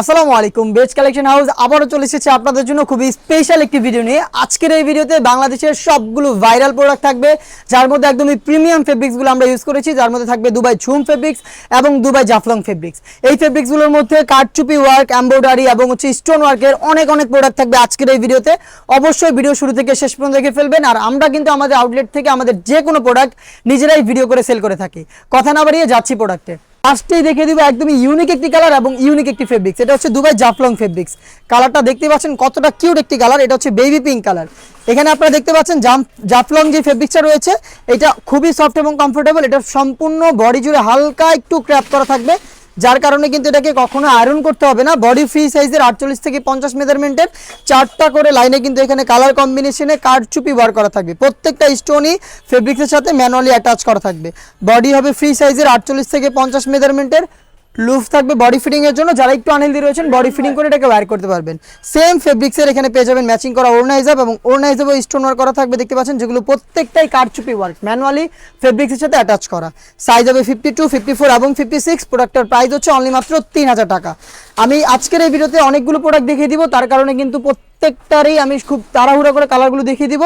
আসসালামু আলাইকুম। Base collection house আবারও চলে এসেছে আপনাদের জন্য খুবই স্পেশাল একটি ভিডিও নিয়ে। আজকের এই ভিডিওতে বাংলাদেশের সবগুলো ভাইরাল প্রোডাক্ট থাকবে, যার মধ্যে একদমই প্রিমিয়াম ফেব্রিক্সগুলো আমরা ইউজ করেছি, যার মধ্যে থাকবে দুবাই ঝুম ফেব্রিক্স এবং দুবাই জাফলং ফেব্রিক্স এই ফেব্রিক্সগুলোর মধ্যে কাঠচুপি ওয়ার্ক এম্ব্রয়ডারি এবং হচ্ছে স্টোন ওয়ার্কের অনেক অনেক প্রোডাক্ট থাকবে আজকের এই ভিডিওতে অবশ্যই ভিডিও শুরু থেকে শেষ পর্যন্ত দেখে ফেলবেন, আর আমরা কিন্তু আমাদের আউটলেট থেকে আমাদের যে কোনো প্রোডাক্ট নিজেরাই ভিডিও করে সেল করে থাকি। কথা না বাড়িয়ে যাচ্ছি প্রোডাক্টে ফার্স্টেই দেখে দিব একদমই ইউনিক একটি কালার এবং ইউনিক একটি ফেব্রিক্স এটা হচ্ছে দুবাই জাফলং ফেব্রিক্স কালারটা দেখতে পাচ্ছেন কতটা কিউট একটি কালার এটা হচ্ছে বেবি পিঙ্ক কালার এখানে আপনারা দেখতে পাচ্ছেন জাফলং যে ফেব্রিক্সটা রয়েছে, এটা খুবই সফট এবং কমফোর্টেবল এটা সম্পূর্ণ বডি জুড়ে হালকা একটু ক্র্যাপ করা থাকবে। যার কারণে কিন্তু এটাকে কখনো আয়রন করতে হবে না। বডি ফ্রি সাইজের আটচল্লিশ থেকে পঞ্চাশ মেজারমেন্টের চারটা করে লাইনে কিন্তু এখানে কালার কম্বিনেশনে কার্ডচুপি বার করা থাকবে। প্রত্যেকটা স্টোনই ফেব্রিক্সের সাথে ম্যানুয়ালি অ্যাটাচ করা থাকবে। বডি হবে ফ্রি সাইজের আটচল্লিশ থেকে পঞ্চাশ মেজারমেন্টের লুফ থাকবে বডি ফিটিং এর জন্য। যারা একটু আনহেলদি রয়েছেন বডি ফিটিং করে এটাকে ওয়্যার করতে পারবেন। সেম ফেব্রিক্সের এখানে পেয়ে যাবেন ম্যাচিং করা হিসাব এবং ওড়না হিসাবে স্টোন ওয়ার্ক করা থাকবে, দেখতে পাচ্ছেন, যেগুলো প্রত্যেকটাই কারচুপি ওয়ার্ক ম্যানুয়ালি ফেব্রিক্সের সাথে অ্যাটাচ করা। সাইজ হবে ফিফটি টু ফিফটি ফোর এবং ফিফটি সিক্স প্রোডাক্টের প্রাইস হচ্ছে অনলি মাত্র তিন হাজার টাকা। আমি আজকের এই ভিডিওতে অনেকগুলো প্রোডাক্ট দেখিয়ে দিব, তার কারণে কিন্তু প্রত্যেকটারই আমি খুব তাড়াহুড়া করে কালারগুলো দেখিয়ে দিব।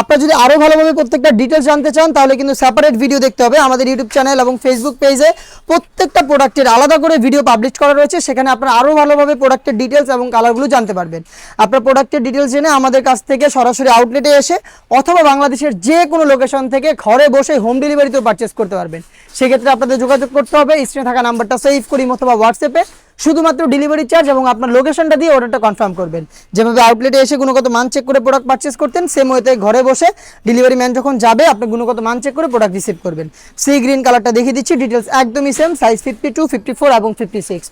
আপনারা যদি আরও ভালোভাবে প্রত্যেকটা ডিটেলস জানতে চান, তাহলে কিন্তু সেপারেট ভিডিও দেখতে হবে আমাদের ইউটিউব চ্যানেল এবং ফেসবুক পেজে প্রত্যেকটা প্রোডাক্টের আলাদা করে ভিডিও পাবলিশ করা রয়েছে, সেখানে আপনারা আরও ভালোভাবে প্রোডাক্টের ডিটেলস এবং কালারগুলো জানতে পারবেন। আপনার প্রোডাক্টের ডিটেলস জেনে আমাদের কাছ থেকে সরাসরি আউটলেটে এসে অথবা বাংলাদেশের যে কোনো লোকেশন থেকে ঘরে বসে হোম ডেলিভারিতেও পারচেস করতে পারবেন। সেক্ষেত্রে আপনাদের যোগাযোগ করতে হবে স্ক্রিনে থাকা নাম্বারটা সেভ করি অথবা হোয়াটসঅ্যাপে শুধুমাত্র ডেলিভারি চার্জ এবং আপনার লোকেশনটা দিয়ে অর্ডারটা কনফার্ম করবেন। যেভাবে আউটলেটে এসে গুণগত মান চেক করে প্রোডাক্ট পারচেস করতেন সেম ওয়েতে ঘরে বসে ডেলিভারি ম্যান যখন যাবে, আপনি গুণগত মান চেক করে প্রোডাক্ট রিসিভ করবেন। সি গ্রিন কালারটা দেখিয়ে দিচ্ছি ডিটেলস একদমই same size fifty two fifty four এবং ফিফটি সিক্স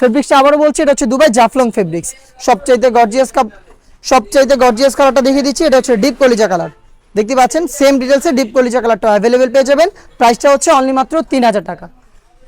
ফেব্রিক্সটা আবারও বলছি, এটা হচ্ছে দুবাই জাফলং ফেব্রিক্স সবচাইতে গর্জিয়াস কাপ সবচাইতে গর্জিয়াস কালারটা দেখিয়ে দিচ্ছি, এটা হচ্ছে ডিপ কলিজা কালার দেখতে পাচ্ছেন সেম ডিটেলসে ডিপ কলিজা কালারটা অ্যাভেলেবেল পেয়ে যাবেন। প্রাইসটা হচ্ছে অনলি মাত্র তিন হাজার টাকা।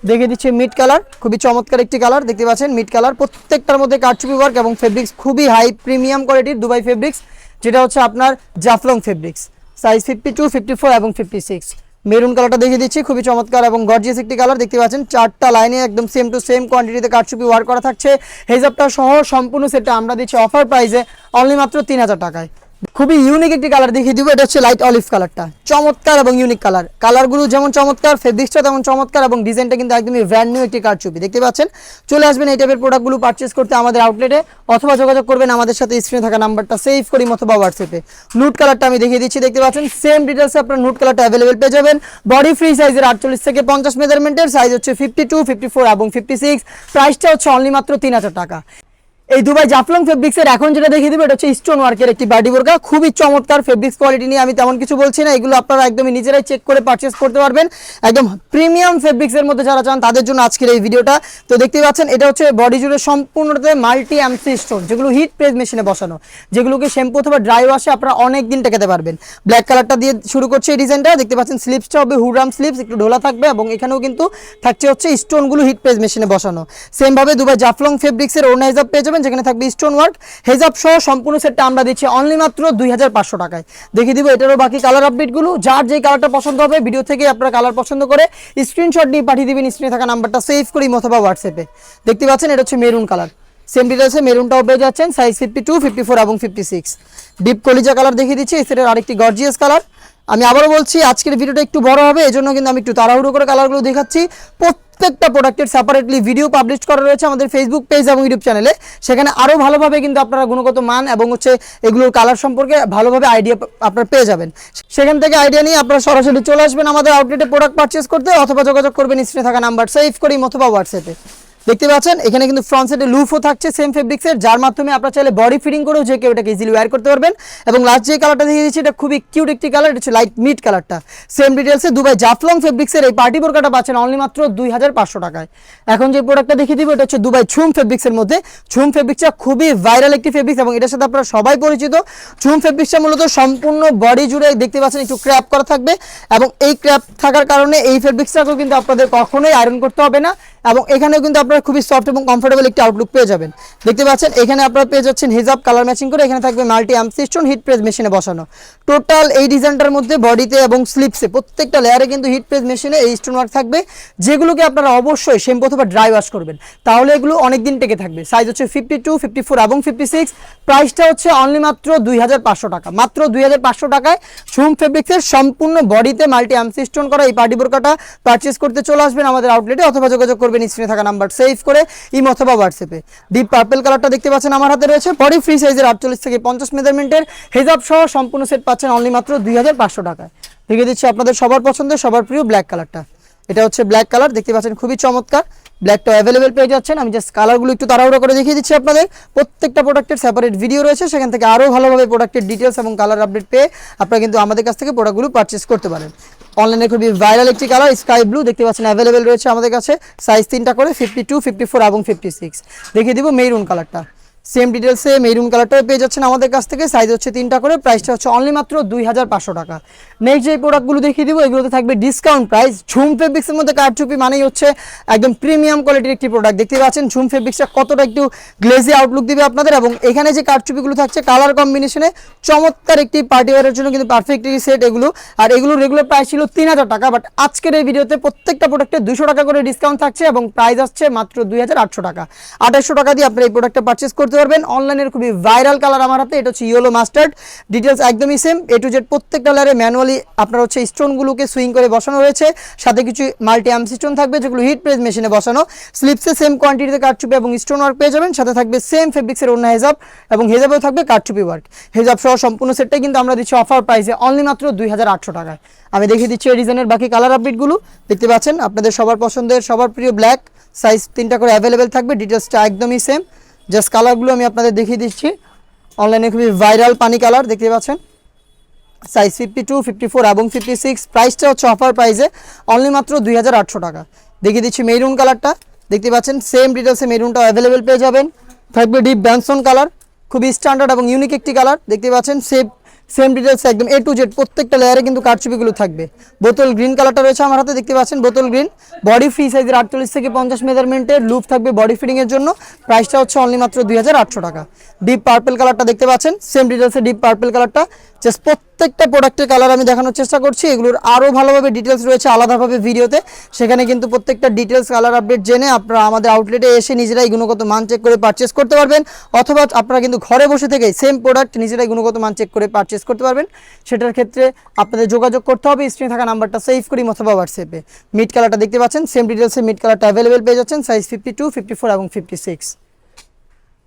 দেখে দিচ্ছি মিড কালার খুবই চমৎকার একটি কালার দেখতে পাচ্ছেন মিড কালার প্রত্যেকটার মধ্যে কারচুপি ওয়ার্ক এবং ফেব্রিক্স খুবই হাই প্রিমিয়াম কোয়ালিটির দুবাই ফেব্রিক্স যেটা হচ্ছে আপনার Jaflong fabrics size fifty two fifty four এবং ফিফটি সিক্স মেরুন কালারটা দেখিয়ে দিচ্ছি, খুবই চমৎকার এবং গর্জিয়াস একটি কালার দেখতে পাচ্ছেন চারটা লাইনে একদম সেম টু সেম কোয়ান্টিটিতে কারচুপি ওয়ার্ক করা থাকছে। হেজাবটা সহ সম্পূর্ণ সেটটা আমরা দিচ্ছি অফার প্রাইসে অনলি মাত্র তিন হাজার টাকায়। খুবই ইউনিক একটি কালার দেখিয়ে দিব, এটা হচ্ছে লাইট অলিভ কালারটা চমৎকার এবং ইউনিক কালার কালারগুলো যেমন চমৎকার ফেব্রিক্সটা তেমন চমৎকার এবং ডিজাইনটা কিন্তু একদমই ব্র্যান্ড নিউ একটি কারচুপি। দেখতে পাচ্ছেন? চলে আসবেন এই টাইপের প্রোডাক্টগুলো পারচেস করতে আমাদের আউটলেটে অথবা যোগাযোগ করবেন আমাদের সাথে স্ক্রিনে থাকা নাম্বারটা সেভ করি অথবা হোয়াটসঅ্যাপে নুট কালারটা আমি দেখিয়ে দিচ্ছি, দেখতে পাচ্ছেন? সেম ডিটেলসে আপনার নুট কালারটা অ্যাভেলেবেল পেয়ে যাবেন। বডি ফ্রি সাইজের আটচল্লিশ থেকে পঞ্চাশ মেজারমেন্টের সাইজ হচ্ছে ফিফটি টু ফিফটি ফোর এবং ফিফটি সিক্স প্রাইসটা হচ্ছে অনলি মাত্র তিন হাজার টাকা। এই দুবাই জাফলং ফেব্রিক্সের এখন যেটা দেখিয়ে দিবে, এটা হচ্ছে স্টোন ওয়ার্কের একটি বাডি বোরকা খুবই চমৎকার ফেব্রিক্স কোয়ালিটি নিয়ে আমি তেমন কিছু বলছি না, এগুলো আপনারা একদমই নিজেরাই চেক করে পারচেস করতে পারবেন। একদম প্রিমিয়াম ফেব্রিক্সের মধ্যে যারা চান, তাদের জন্য আজকের এই ভিডিওটা। তো দেখতে পাচ্ছেন, এটা হচ্ছে বডি জুড়ে সম্পূর্ণতে মাল্টি অ্যামসি স্টোন যেগুলো হিট প্রেস মেশিনে বসানো, যেগুলোকে শ্যাম্পু অথবা ড্রাই ওয়াশে আপনারা অনেক দিন টেকাতে পারবেন। ব্ল্যাক কালারটা দিয়ে শুরু করছে এই ডিজাইনটা দেখতে পাচ্ছেন স্লিপসটা হবে হুডরাম স্লিপস একটু ঢোলা থাকবে এবং এখানেও কিন্তু থাকছে হচ্ছে স্টোনগুলো হিট প্রেস মেশিনে বসানো। সেম ভাবে দুবাই জাফলং ফেব্রিক্সের হিসাব পেয়ে যাবেন যেখানে থাকবে স্টোন ওয়ার্ক হেজাব সহ সম্পূর্ণ সেটটা আমরা দিচ্ছি অনলি মাত্র দুই হাজার পাঁচশো টাকায়। দেখিয়ে দিব এটারও বাকি কালার আপডেটগুলো যার যেই কালারটা পছন্দ হবে ভিডিও থেকে আপনারা কালার পছন্দ করে স্ক্রিনশট নিয়ে পাঠিয়ে দিবেন স্ক্রিনে থাকা নাম্বারটা সেভ করি অথবা হোয়াটসঅ্যাপে দেখতে পাচ্ছেন, এটা হচ্ছে মেরুন কালার সেম ডিটেলসে মেরুনটাও পেয়ে যাচ্ছেন size fifty two fifty four এবং ফিফটি সিক্স ডিপ কলিজা কালার দেখিয়ে দিচ্ছি, এই আরেকটি গর্জিয়াস কালার আমি আবারও বলছি, আজকের ভিডিওটা একটু বড় হবে, এজন্য কিন্তু আমি একটু তাড়াহুড়ো করে কালারগুলো দেখাচ্ছি। প্রত্যেকটা প্রোডাক্টের সেপারেটলি ভিডিও পাবলিশ করা রয়েছে আমাদের ফেসবুক পেজ এবং ইউটিউব চ্যানেলে সেখানে আরও ভালোভাবে কিন্তু আপনারা গুণগত মান এবং হচ্ছে এগুলোর কালার সম্পর্কে ভালোভাবে আইডিয়া আপনারা পেয়ে যাবেন। সেখান থেকে আইডিয়া নিয়ে আপনারা সরাসরি চলে আসবেন আমাদের আউটলেটে প্রোডাক্ট পারচেস করতে, অথবা যোগাযোগ করবেন স্ক্রিনে থাকা নাম্বার সেভ করি, অথবা হোয়াটসঅ্যাপে দেখতে পাচ্ছেন, এখানে কিন্তু ফ্রন্ট সাইডে লুফও থাকছে সেম ফেব্রিক্সের যার মাধ্যমে আপনারা চাইলে বডি ফিটিং করেও যে কেউ এটাকে ইজিলি ওয়্যার করতে পারবেন। এবং লাস্ট যে কালারটা দেখিয়ে দিচ্ছি, এটা খুবই কিউট একটি কালার এটা হচ্ছে লাইট মিড কালারটা সেম ডিটেলসে দুবাই জাফলং ফেব্রিক্সের এই পার্টি বোরকাটা পাচ্ছেন অনলি মাত্র দুই হাজার পাঁচশো টাকায়। এখন যে প্রোডাক্টটা দেখিয়ে দিব, এটা হচ্ছে দুবাই ঝুম ফেব্রিক্সের মধ্যে। ঝুম ফেব্রিক্সটা খুবই ভাইরাল একটি ফেব্রিক্স এবং এটার সাথে আপনারা সবাই পরিচিত। ঝুম ফেব্রিক্সটা মূলত সম্পূর্ণ বডি জুড়ে দেখতে পাচ্ছেন, একটু ক্র্যাপ করা থাকবে। এবং এই ক্র্যাপ থাকার কারণে এই ফেব্রিক্সটাকেও কিন্তু আপনাদের কখনোই আয়রন করতে হবে না। এবং এখানেও কিন্তু আপনারা খুবই সফট এবং কমফোর্টেবল একটি আউটলুক পেয়ে যাবেন। দেখতে পাচ্ছেন, এখানে আপনারা পেয়ে যাচ্ছেন হিজাব কালার ম্যাচিং করে, এখানে থাকবে মাল্টি অ্যামসিস্টোন হিট প্রেস মেশিনে বসানো। টোটাল এই ডিজাইনটার মধ্যে বডিতে এবং স্লিপসে প্রত্যেকটা লেয়ারে কিন্তু হিট প্রেস মেশিনে এই স্টোন ওয়ার্ক থাকবে, যেগুলোকে আপনারা অবশ্যই শ্যাম্পু অথবা ড্রাই ওয়াশ করবেন। তাহলে এগুলো অনেক দিন টেকে থাকবে। সাইজ হচ্ছে ফিফটি টু ফিফটি ফোর এবং ফিফটি সিক্স প্রাইসটা হচ্ছে অনলি মাত্র দুই হাজার পাঁচশো টাকা। মাত্র দুই হাজার পাঁচশো টাকায় ঝুম ফেব্রিক্সের সম্পূর্ণ বডিতে মাল্টি অ্যামসিস্টোন করা এই পার্টি বোরকাটা পারচেস করতে চলে আসবেন আমাদের আউটলেটে অথবা যোগাযোগ করবেন স্ক্রিনে থাকা নাম্বার সেভ করে ইম অথবা হোয়াটসঅ্যাপে ডিপ পার্পল কালারটা দেখতে পাচ্ছেন আমার হাতে রয়েছে। বডি ফ্রি সাইজের আটচল্লিশ থেকে পঞ্চাশ মেজারমেন্টের হেজাব সহ সম্পূর্ণ সেট পাচ্ছেন অনলি মাত্র দুই হাজার পাঁচশো টাকায়। দেখে দিচ্ছি আপনাদের সবার পছন্দের, সবার প্রিয় ব্ল্যাক কালারটা এটা হচ্ছে ব্ল্যাক কালার দেখতে পাচ্ছেন খুবই চমৎকার। ব্ল্যাকটা অ্যাভেলেবেল পেয়ে যাচ্ছেন। আমি জাস্ট কালারগুলো একটু তাড়াহুড়ো করে দেখিয়ে দিচ্ছি আপনাদের। প্রত্যেকটা প্রোডাক্টের সেপারেট ভিডিও রয়েছে। সেখান থেকে আরও ভালোভাবে প্রোডাক্টের ডিটেলস এবং কালার আপডেট পেয়ে আপনারা কিন্তু আমাদের কাছ থেকে প্রোডাক্টগুলো পারচেস করতে পারেন। অনলাইনে খুবই ভাইরাল একটি কালার স্কাই ব্লু দেখতে পাচ্ছেন অ্যাভেলেবেল রয়েছে আমাদের কাছে। সাইজ তিনটা করে ফিফটি টু ফিফটি ফোর এবং ফিফটি সিক্স দেখিয়ে দিব মেরুন কালারটা সেম ডিটেলসে মেরুন কালারটাও পেয়ে যাচ্ছেন আমাদের কাছ থেকে। সাইজ হচ্ছে তিনটা করে প্রাইসটা হচ্ছে অনলি মাত্র দুই হাজার পাঁচশো টাকা। নেক্সট যে প্রোডাক্টগুলো দেখিয়ে দিব, এগুলোতে থাকবে ডিসকাউন্ট প্রাইস ঝুম ফেব্রিক্সের মধ্যে কারচুপি মানেই হচ্ছে একদম প্রিমিয়াম কোয়ালিটির একটি প্রোডাক্ট দেখতে পাচ্ছেন ঝুম ফেব্রিক্সটা কতটা একটু গ্লেজি আউটলুক দিবে আপনাদের এবং এখানে যে কারচুপিগুলো থাকছে কালার কম্বিনেশনে চমৎকার একটি পার্টি ওয়ারের জন্য কিন্তু পারফেক্ট একটি সেট এগুলো। আর এগুলো রেগুলার প্রাইস ছিল তিন হাজার টাকা বাট আজকের এই ভিডিওতে প্রত্যেকটা প্রোডাক্টে দুশো টাকা করে ডিসকাউন্ট থাকছে এবং প্রাইস আসছে মাত্র দুই হাজার আটশো টাকা। আঠাশশো টাকা দিয়ে আপনারা এই প্রোডাক্টটা পারচেস করতে পারবেন অনলাইনের খুবই ভাইরাল কালার আমার হাতে, এটা হচ্ছে ইয়েলো মাস্টার্ড ডিটেলস একদমই সেম এ টু জেড প্রত্যেকটা লারে ম্যানুয়ালি আপনার হচ্ছে স্টোনগুলোকে সুইং করে বসানো রয়েছে সাথে কিছু মাল্টি আর্ম স্টোন থাকবে, যেগুলো হিট প্রেস মেশিনে বসানো। স্লিপসে সেম কোয়ান্টিটিতে কাটচুপি এবং স্টোন ওয়ার্ক পেয়ে যাবেন। সাথে থাকবে সেম ফেব্রিক্সের অন্য হেজাব এবং হেজাবেও থাকবে কাটচুপি ওয়ার্ক হেজাব সহ সম্পূর্ণ সেটটাই কিন্তু আমরা দিচ্ছি অফার প্রাইসে অনলি মাত্র দুই হাজার আটশো টাকায়। আমি দেখিয়ে দিচ্ছি এই ডিজাইনের বাকি কালার আপডেটগুলো দেখতে পাচ্ছেন, আপনাদের সবার পছন্দের, সবার প্রিয় ব্ল্যাক সাইজ তিনটা করে অ্যাভেলেবেল থাকবে ডিটেলসটা একদমই সেম জাস্ট কালারগুলো আমি আপনাদের দেখিয়ে দিচ্ছি। অনলাইনে খুবই ভাইরাল পানি কালার দেখতে পাচ্ছেন? Size fifty two fifty four এবং ফিফটি সিক্স প্রাইসটা হচ্ছে অফার প্রাইসে অনলি মাত্র দুই হাজার আটশো টাকা। দেখিয়ে দিচ্ছি মেরুন কালারটা দেখতে পাচ্ছেন সেম ডিটেলসে মেরুনটা অ্যাভেলেবেল পেয়ে যাবেন। থাকবে ডিপ ব্যানসন কালার খুবই স্ট্যান্ডার্ড এবং ইউনিক একটি কালার দেখতে পাচ্ছেন সেম সেম ডিটেলস একদম এ টু জেড প্রত্যেকটা লেয়ারে কিন্তু কারচুপিগুলো থাকবে। বোতল গ্রিন কালারটা রয়েছে আমার হাতে, দেখতে পাচ্ছেন? বোতল গ্রিন বডি ফ্রি সাইজের আটচল্লিশ থেকে পঞ্চাশ মেজারমেন্টের লুপ থাকবে বডি ফিটিংয়ের জন্য। প্রাইসটা হচ্ছে অনলি মাত্র দুই হাজার আটশো টাকা। ডিপ পার্পেল কালারটা দেখতে পাচ্ছেন? সেম ডিটেলসে ডিপ পার্পল কালারটা জাস্ট প্রত্যেকটা প্রোডাক্টের কালার আমি দেখানোর চেষ্টা করছি। এগুলোর আরও ভালোভাবে ডিটেলস রয়েছে আলাদাভাবে ভিডিওতে। সেখানে কিন্তু প্রত্যেকটা ডিটেলস কালার আপডেট জেনে আপনারা আমাদের আউটলেটে এসে নিজেরাই গুণগত মান চেক করে পারচেস করতে পারবেন। অথবা আপনারা কিন্তু ঘরে বসে থেকেই সেম প্রোডাক্ট নিজেরাই গুণগত মান চেক করে পারচেস করতে পারবেন। সেটার ক্ষেত্রে আপনাদের যোগাযোগ করতে হবে। স্ক্রিনে থাকা নাম্বারটা সেভ করি অথবা হোয়াটসঅ্যাপে মিড কালারটা দেখতে পাচ্ছেন। সেম ডিটেলসে মিড কালারটা অ্যাভেলেবেল পেয়ে যাচ্ছেন। Size fifty two fifty four এবং ফিফটি সিক্স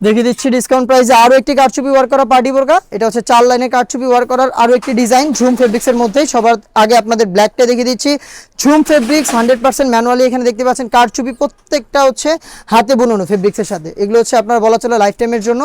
দেখিয়ে দিচ্ছি ডিসকাউন্ট প্রাইসে আরও একটি কারচুপি ওয়ার করা পার্টি বোরকা এটা হচ্ছে চার লাইনের কারচুপি ওয়ার করার আরও একটি ডিজাইন ঝুম ফেব্রিক্সের মধ্যেই। সবার আগে আপনাদের ব্ল্যাকটা দেখিয়ে দিচ্ছি। Jhum fabrics hundred percent manually এখানে দেখতে পাচ্ছেন কারচুপি প্রত্যেকটা হচ্ছে হাতে বুননো ফেব্রিক্সের সাথে। এগুলো হচ্ছে আপনার বলা চলে লাইফ টাইমের জন্য।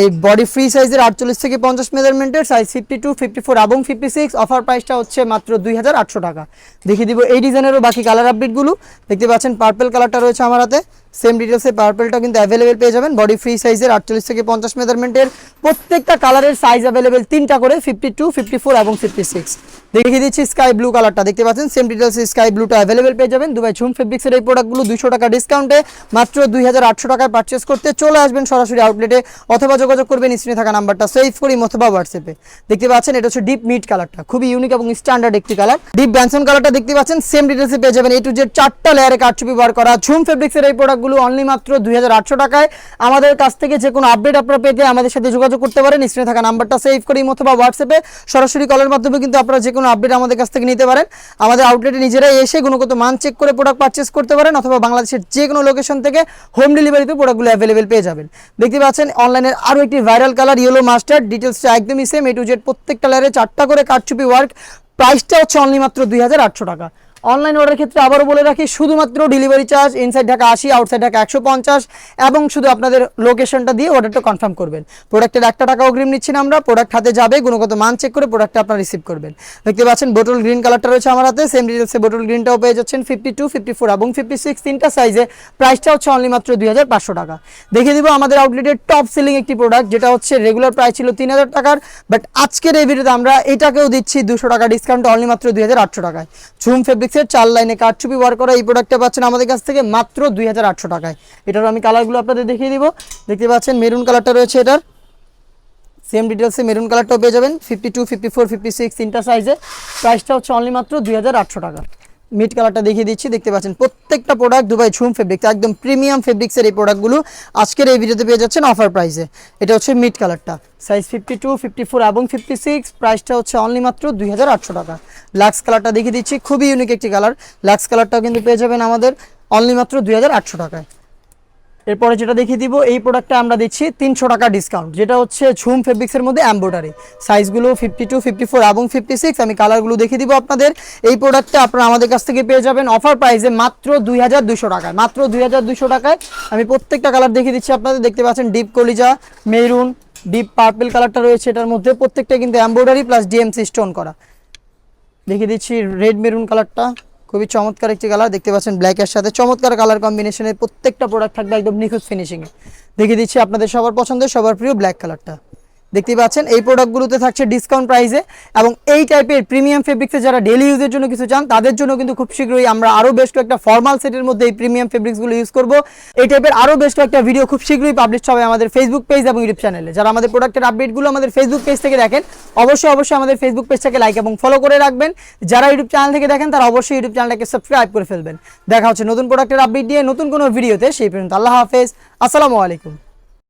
এই বডি ফ্রি সাইজের আটচল্লিশ থেকে পঞ্চাশ মেজারমেন্টের size fifty two fifty four এবং ফিফটি সিক্স অফার প্রাইসটা হচ্ছে মাত্র দুই হাজার আটশো টাকা। দেখিয়ে দিব এই ডিজাইনেরও বাকি কালার আপডেটগুলো দেখতে পাচ্ছেন পার্পেল কালারটা রয়েছে আমার হাতে। সেম ডিটেলসে পার্পেলটা কিন্তু অ্যাভেলেবেল পেয়ে যাবেন। বডি ফ্রি সাইজের আটচল্লিশ থেকে পঞ্চাশ মেজারমেন্টের প্রত্যেকটা কালারের সাইজ অ্যাভেলেবেল তিনটা করে ফিফটি টু ফিফটি ফোর এবং ফিফটি সিক্স দেখিয়ে দিচ্ছি স্কাই ব্লু কালারটা দেখতে পাচ্ছেন? সেম ডিটেলসে স্কাই ব্লুটা অ্যাভেলেবেল পেয়ে যাবেন। দুবাই ঝুম ফেব্রিক্সের এই প্রোডাক্টগুলো দুশো টাকা ডিসকাউন্টে মাত্র দুই হাজার আটশো টাকায় পারচেস করতে চলে আসবেন সরাসরি আউটলেটে অথবা যোগাযোগ করবেন স্ক্রিনে থাকা নাম্বারটা সেভ করি অথবা হোয়াটসঅ্যাপে দেখতে পাচ্ছেন, এটা হচ্ছে ডিপ মিট কালারটা খুবই ইউনিক এবং স্ট্যান্ডার্ড একটি কালার ডিপ ব্যানসন কালারটা দেখতে পাচ্ছেন সেম ডিটেলসে পেয়ে যাবেন। এই টু জেড চারটা লেয়ারে কারচুপি বার করা ঝুম ফেব্রিক্সের এই প্রোডাক্টগুলো অনলি মাত্র দুই হাজার আটশো টাকায়। আমাদের কাছ থেকে যে কোনো আপডেট আপনারা পেতে আমাদের সাথে যোগাযোগ করতে পারেন। স্ক্রিনে থাকা নাম্বারটা সেভ করি অথবা হোয়াটসঅ্যাপে সরাসরি কলের মাধ্যমে কিন্তু আপনারা যে কোনো আপডেট আমাদের কাছ থেকে নিতে পারেন। আমাদের আউটলেটে নিজেরাই এসে গুণগত মান চেক করে প্রোডাক্ট পারচেস করতে পারেন অথবা বাংলাদেশের যে কোনো লোকেশন থেকে হোম ডেলিভারিতে প্রোডাক্টগুলো অ্যাভেলেবেল পেয়ে যাবেন। দেখতে পাচ্ছেন অনলাইনের আরও একটি ভাইরাল কালার ইয়েলো মাস্টার ডিটেলসটা একদমই সেম এ টু জেড প্রত্যেক কালারে চারটা করে কারচুপি ওয়ার্ক প্রাইসটা হচ্ছে অনলি মাত্র দুই হাজার আটশো টাকা। অনলাইন অর্ডার ক্ষেত্রে আবারও বলে রাখি, শুধুমাত্র ডেলিভারি চার্জ ইনসাইড ঢাকা আশি আউটসাইড ঢাকা একশো পঞ্চাশ এবং শুধু আপনাদের লোকেশনটা দিয়ে অর্ডারটা কনফার্ম করবেন। প্রোডাক্টের একটা টাকা অগ্রিম নিচ্ছি না আমরা প্রোডাক্ট হাতে যাবে, গুণগত মান চেক করে প্রোডাক্টটা আপনারা রিসিভ করবেন। দেখতে পাচ্ছেন বোটল গ্রিন কালারটা রয়েছে আমার হাতে সেম ডিটেলসে বোটল গ্রিনটাও পেয়ে যাচ্ছেন ফিফটি টু ফিফটি ফোর এবং ফিফটি সিক্স তিনটা সাইজে প্রাইসটা হচ্ছে অনলি মাত্র দুই হাজার পাঁচশো টাকা। দেখে দিব আমাদের আউটলেটের টপ সেলিং একটি প্রোডাক্ট যেটা হচ্ছে রেগুলার প্রাইস ছিল তিন হাজার টাকার বাট আজকের এই ভিডিওতে আমরা এটাকেও দিচ্ছি দুশো টাকা ডিসকাউন্ট অনলি মাত্র দুই হাজার আটশো টাকায়। ঝুম ফেব্রিক্সের ফেব্রিক্সের চার লাইনে কারচুপি ওয়ার করা এই প্রোডাক্টটা পাচ্ছেন আমাদের কাছ থেকে মাত্র দুই হাজার আটশো টাকায়। এটার আমি কালারগুলো আপনাদের দেখিয়ে দিব। দেখতে পাচ্ছেন মেরুন কালারটা রয়েছে এটার। সেম ডিটেলসে মেরুন কালারটাও পেয়ে যাবেন। Fifty two fifty four fifty six তিনটা সাইজে প্রাইসটা হচ্ছে অনলি মাত্র দুই হাজার আটশো টাকা। মিড কালারটা দেখিয়ে দিচ্ছি। দেখতে পাচ্ছেন প্রত্যেকটা প্রোডাক্ট দুবাই ঝুম ফেব্রিক্স একদম প্রিমিয়াম ফেব্রিক্সের এই প্রোডাক্টগুলো আজকের এই ভিডিওতে পেয়ে যাচ্ছেন অফার প্রাইসে এটা হচ্ছে মিড কালারটা। Size fifty two fifty four এবং ফিফটি সিক্স প্রাইসটা হচ্ছে অনলি মাত্র দুই হাজার আটশো টাকা। লাক্স কালারটা দেখিয়ে দিচ্ছি, খুবই ইউনিক একটি কালার লাক্স কালারটাও কিন্তু পেয়ে যাবেন আমাদের অনলি মাত্র দুই হাজার আটশো টাকায়। এরপরে যেটা দেখিয়ে দিব, এই প্রোডাক্টটা আমরা দিচ্ছি তিনশো টাকা ডিসকাউন্ট যেটা হচ্ছে ঝুম ফেব্রিক্সের মধ্যে এম্বোডারি সাইজগুলো ফিফটি টু ফিফটি ফোর এবং ফিফটি সিক্স আমি কালারগুলো দেখিয়ে দিব আপনাদের। এই প্রোডাক্টটা আপনারা আমাদের কাছ থেকে পেয়ে যাবেন অফার প্রাইসে মাত্র দুই হাজার দুশো টাকায়, মাত্র দুই হাজার দুশো টাকায়। আমি প্রত্যেকটা কালার দেখিয়ে দিচ্ছি আপনাদের, দেখতে পাচ্ছেন ডিপ কলিজা মেরুন ডিপ পার্পেল কালারটা রয়েছে এটার মধ্যে। প্রত্যেকটা কিন্তু এম্বোডারি প্লাস ডিএমসি স্টোন করা। দেখিয়ে দিচ্ছি রেড মেরুন কালারটা খুবই চমৎকার একটি কালার দেখতে পাচ্ছেন ব্ল্যাকের সাথে। চমৎকার কালার কম্বিনেশনের প্রত্যেকটা প্রোডাক্ট থাকবে একদম নিখুঁত ফিনিশিংয়ে দেখিয়ে দিচ্ছি আপনাদের সবার পছন্দের, সবার প্রিয় ব্ল্যাক কালারটা দেখতে পাচ্ছেন, এই প্রোডাক্টগুলোতে থাকছে ডিসকাউন্ট প্রাইসে এবং এই টাইপের প্রিমিয়াম ফেব্রিক্সে যারা ডেলি ইউজের জন্য কিছু চান, তাদের জন্য কিন্তু খুব শীঘ্রই আমরা আরও বেশ কয়েকটা ফর্মাল সেটের মধ্যে এই প্রিমিয়াম ফেব্রিক্সগুলো ইউজ করব। এই টাইপের আরও বেশ কয়েকটা ভিডিও খুব শীঘ্রই পাবলিশ হবে আমাদের ফেসবুক পেজ এবং ইউটিউব চ্যানেলে যারা আমাদের প্রোডাক্টের আপডেটগুলো আমাদের ফেসবুক পেজ থেকে দেখেন, অবশ্যই অবশ্যই আমাদের ফেসবুক পেজটাকে লাইক এবং ফলো করে রাখবেন। যারা ইউটিউব চ্যানেল থেকে দেখেন, তারা অবশ্যই ইউটিউব চ্যানেলটাকে সাবস্ক্রাইব করে ফেলবেন। দেখা হচ্ছে নতুন প্রোডাক্টের আপডেট দিয়ে নতুন কোনো ভিডিওতে সেই পর্যন্ত আল্লাহ হাফেজ। আসসালামু আলাইকুম।